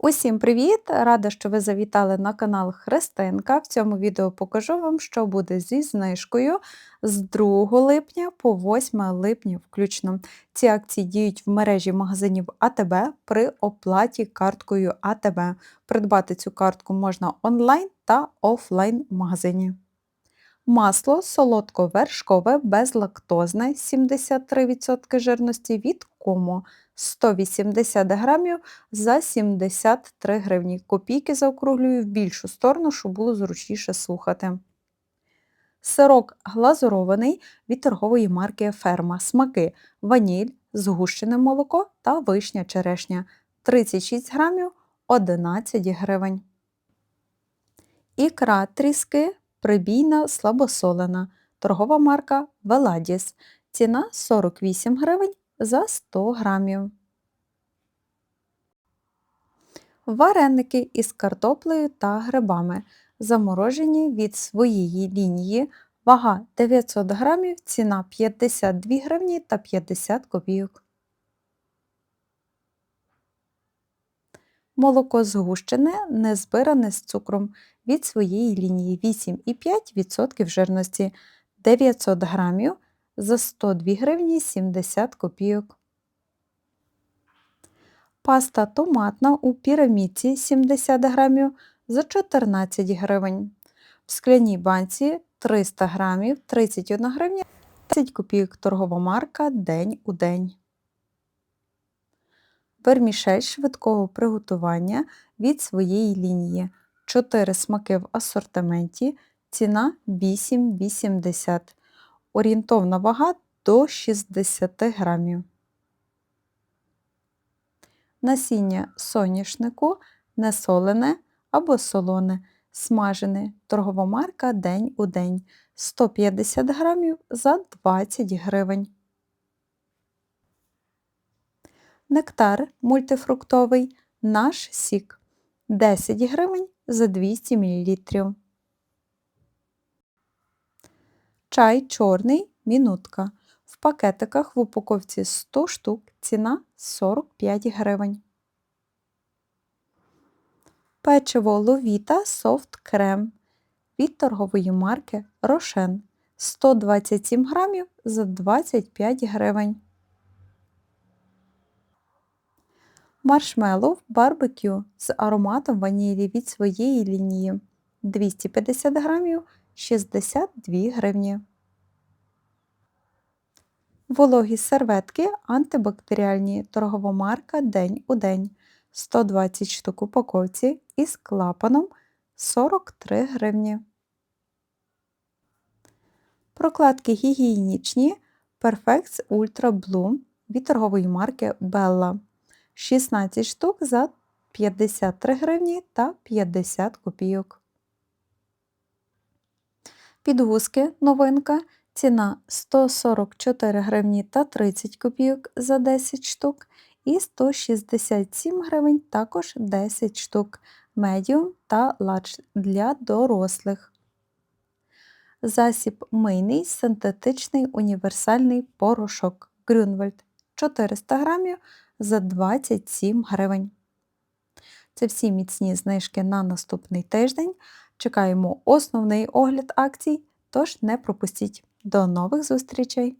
Усім привіт! Рада, що ви завітали на канал Христинка. В цьому відео покажу вам, що буде зі знижкою з 2 липня по 8 липня включно. Ці акції діють в мережі магазинів АТБ при оплаті карткою АТБ. Придбати цю картку можна онлайн та офлайн в магазині. Масло солодко-вершкове безлактозне 73% жирності від Комо 180 грамів за 73 гривні. Копійки заокруглюю в більшу сторону, щоб було зручніше слухати. Сирок глазурований від торгової марки Ферма. Смаки ваніль, згущене молоко та вишня черешня 36 грамів 11 гривень. Ікра тріски прибійна слабосолена. Торгова марка Веладіс. Ціна 48 гривень за 100 грамів. Вареники із картоплею та грибами. Заморожені від своєї лінії. Вага 900 грамів, ціна 52 гривні та 50 копійок. Молоко згущене, не збиране з цукром від своєї лінії 8,5% жирності 900 грамів за 102 гривні 70 копійок. Паста томатна у пірамідці 70 грамів за 14 гривень. В скляній банці 300 грамів 31 гривня 10 копійок торгова марка День у день. Вермішель швидкого приготування від своєї лінії. 4 смаки в асортименті, ціна 8,80 Орієнтовна вага до 60 грамів. Насіння соняшнику несолене або солоне, смажене, торгова марка День у день 150 грамів за 20 гривень. Нектар мультифруктовий наш сік 10 гривень за 200 мл. Чай чорний мінутка. В пакетиках в упаковці 100 штук ціна 45 гривень. Печиво ловіта софт крем від торгової марки Рошен 127 грамів за 25 гривень. Маршмеллоу барбекю з ароматом ванілі від своєї лінії 250 грамів 62 гривні. Вологі серветки антибактеріальні торгова марка День у день 120 штук упаковці із клапаном 43 гривні. Прокладки гігієнічні Perfect Ultra Bloom від торгової марки Bella 16 штук за 53 гривні та 50 копійок. Підгузки новинка. Ціна 144 гривні та 30 копійок за 10 штук. І 167 гривень також 10 штук медіум та ларч для дорослих. Засіб мийний синтетичний універсальний порошок Грюнвальд 400 грамів за 27 гривень. Це всі міцні знижки на наступний тиждень. Чекаємо основний огляд акцій, тож не пропустіть. До нових зустрічей!